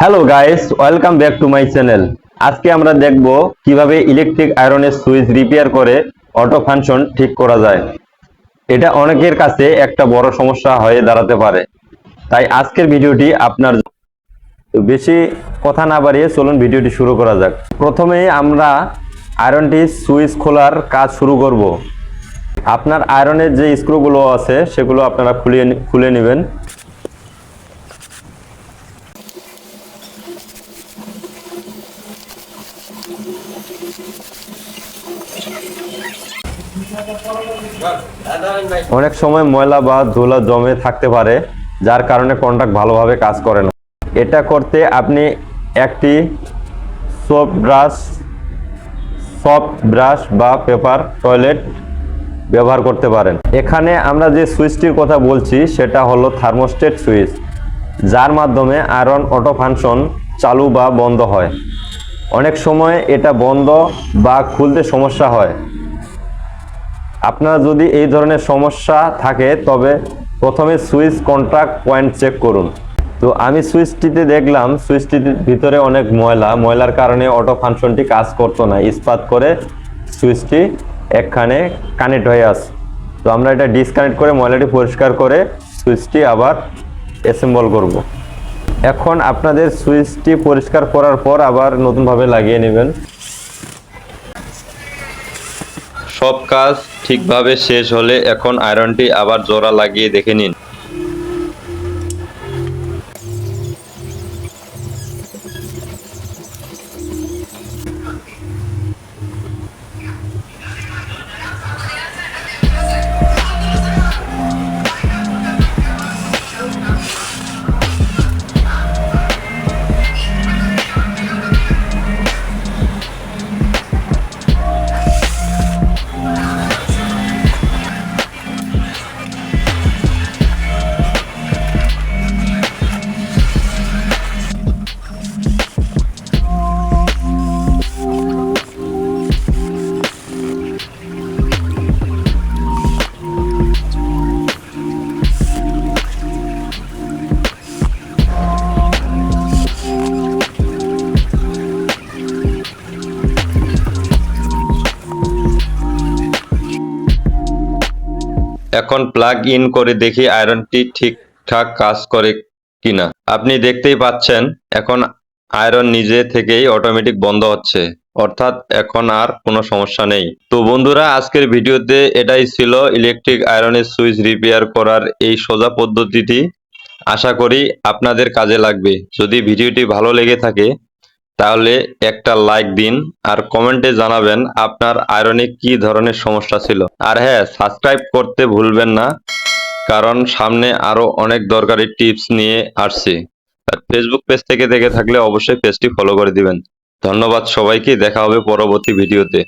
Hello guys welcome back to my channel আজকে আমরা দেখব কীভাবে ইলেকট্রিক আয়রনের সুইচ রিপেয়ার করে অটো ফাংশন ঠিক করা যায়। এটা অনেকের কাছে একটা বড় সমস্যা হয়ে দাঁড়াতে পারে। তাই আজকের ভিডিওটি আপনার বেশি কথা না বাড়িয়ে চলুন ভিডিওটি শুরু করা যাক। প্রথমে আমরা আয়রনটি সুইচ খোলার কাজ শুরু করব। আপনার আয়রনের যে স্ক্রুগুলো আছে, সেগুলো আপনারা খুলে খুলে নেবেন। অনেক সময় ময়লা বা ধুলা জমে থাকতে পারে, যার কারণে কন্ট্যাক্ট ভালোভাবে কাজ করে না। এটা করতে আপনি একটি সোপ ব্রাশ সফট ব্রাশ বা পেপার টয়লেট ব্যবহার করতে পারেন। এখানে আমরা যে সুইচটির কথা বলছি, সেটা হলো থার্মোস্টেট সুইচ, যার মাধ্যমে আয়রন অটো ফাংশন চালু বা বন্ধ হয়। অনেক সময় এটা বন্ধ বা খুলতে সমস্যা হয়। আপনার যদি এই ধরনের সমস্যা থাকে, তবে প্রথমে সুইচ কন্ট্রাক্ট পয়েন্ট চেক করুন। তো আমি সুইচটিতে দেখলাম, সুইচটির ভিতরে অনেক ময়লা। ময়লার কারণে অটো ফাংশনটি কাজ করতো না। ইস্পাত করে সুইচটি একখানে কানেক্ট হয়ে আস তো আমরা এটা ডিসকানেক্ট করে ময়লাটি পরিষ্কার করে সুইচটি আবার অ্যাসেম্বল করব। এখন আপনাদের সুইচটি পরিষ্কার করার পর আবার নতুনভাবে লাগিয়ে নেবেন। সব কাজ ঠিকভাবে শেষ হলে এখন আয়রনটি আবার জোড়া লাগিয়ে দেখে নিন। এখন প্লাগ ইন করে দেখি আয়রনটি ঠিকঠাক কাজ করে কিনা। আপনি দেখতেই পাচ্ছেন, এখন আয়রন নিজে থেকেই অটোমেটিক বন্ধ হচ্ছে। অর্থাৎ এখন আর কোনো সমস্যা নেই। তো বন্ধুরা, আজকের ভিডিওতে এটাই ছিল ইলেকট্রিক আয়রনের সুইচ রিপেয়ার করার এই সোজা পদ্ধতিটি। আশা করি আপনাদের কাজে লাগবে। যদি ভিডিওটি ভালো লেগে থাকে তাহলে একটা লাইক দিন আর কমেন্টে জানাবেন আপনার আয়রনে কি ধরনের সমস্যা ছিল। আর হ্যাঁ সাবস্ক্রাইব করতে ভুলবেন না, কারণ সামনে আরও অনেক দরকারি টিপস নিয়ে আসছি। আর ফেসবুক পেজ থেকে দেখে থাকলে অবশ্যই পেজটি ফলো করে দিবেন। ধন্যবাদ সবাইকে, দেখা হবে পরবর্তী ভিডিওতে